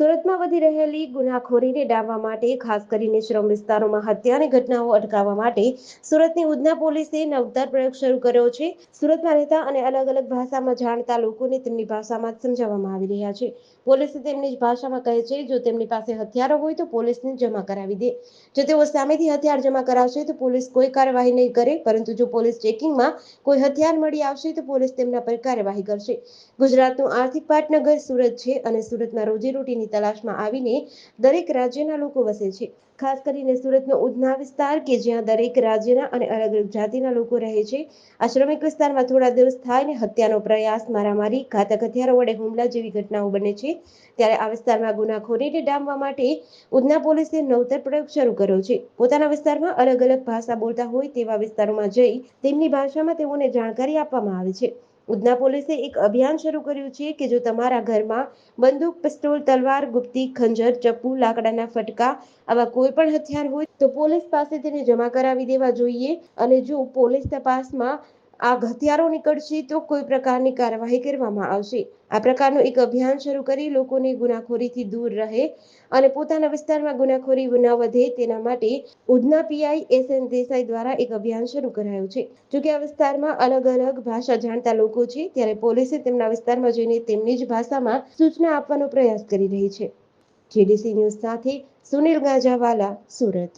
સુરતમાં વધી રહેલી ગુનાખોરીને ડામવા માટે, ખાસ કરીને શ્રમ વિસ્તારોમાં હત્યાની ઘટનાઓ અટકાવવા માટે, સુરતની ઉધના પોલીસે નવતર પ્રયોગ શરૂ કર્યો છે. સુરતમાં રહેતા અને અલગ અલગ ભાષામાં જાણતા લોકોને તેમની ભાષામાં સમજાવવામાં આવી રહ્યા છે. પોલીસે તેમની જ ભાષામાં કહે છે, જો તેમની પાસે હથિયારો હોય તો પોલીસને જમા કરાવી દે. જો તેઓ સામેથી હથિયાર જમા કરાવશે તો પોલીસ કોઈ કાર્યવાહી નહીં કરે, પરંતુ જો પોલીસ ચેકિંગમાં કોઈ હથિયાર મળી આવશે તો પોલીસ તેમના પર કાર્યવાહી કરશે. ગુજરાતનું આર્થિક પાટનગર સુરત છે અને સુરતમાં રોજીરોટીની તલાશમાં આવીને દરેક રાજ્યના લોકો વસે છે. ખાસ કરીને સુરતનો ઉધના વિસ્તાર કે જ્યાં દરેક રાજ્યના અને અલગ અલગ જાતિના લોકો રહે છે. આ શ્રમિક વિસ્તારમાં થોડા દિવસ થાય ને હત્યાનો પ્રયાસ, મારામારી ઘાતક હથિયારો વડે હુમલા જેવી ઘટનાઓ બને છે. ત્યારે આ વિસ્તારમાં ગુનાખોરીને ડામવા માટે ઉધના પોલીસે નવતર પ્રયોગ શરૂ કર્યો છે. પોતાના વિસ્તારમાં અલગ અલગ ભાષા બોલતા હોય તેવા વિસ્તારોમાં જઈ તેમની ભાષામાં તેઓને જાણકારી આપવામાં આવે છે. ઉધના પોલીસે એક અભિયાન શરૂ કર્યું છે કે જો તમારા ઘરમાં બંદૂક, પિસ્તોલ, તલવાર, ગુપ્તી, ખંજર, ચપ્પુ, લાકડાના ફટકા આવા કોઈ પણ હથિયાર હોય તો પોલીસ પાસે તેને જમા કરાવી દેવા જોઈએ અને જો પોલીસ તપાસમાં આ હથિયારો નીકળશે તો કોઈ પ્રકારની કાર્યવાહી કરવામાં આવશે. આ પ્રકારનું એક અભિયાન શરૂ કરી લોકોને ગુનાખોરીથી દૂર રહે અને પોતાના વિસ્તારમાં ગુનાખોરી ન વધે તેના માટે Udhna PI S N Desai દ્વારા એક અભિયાન શરૂ કરાયું છે. જોકે આ વિસ્તારમાં અલગ અલગ ભાષા જાણતા લોકો છે, ત્યારે પોલીસે તેમના વિસ્તારમાં જઈને તેમની જ ભાષામાં સૂચના આપવાનો પ્રયાસ કરી રહી છે. જેડીસી ન્યૂઝ સાથે સુનિલ ગાંજાવાલા, સુરત.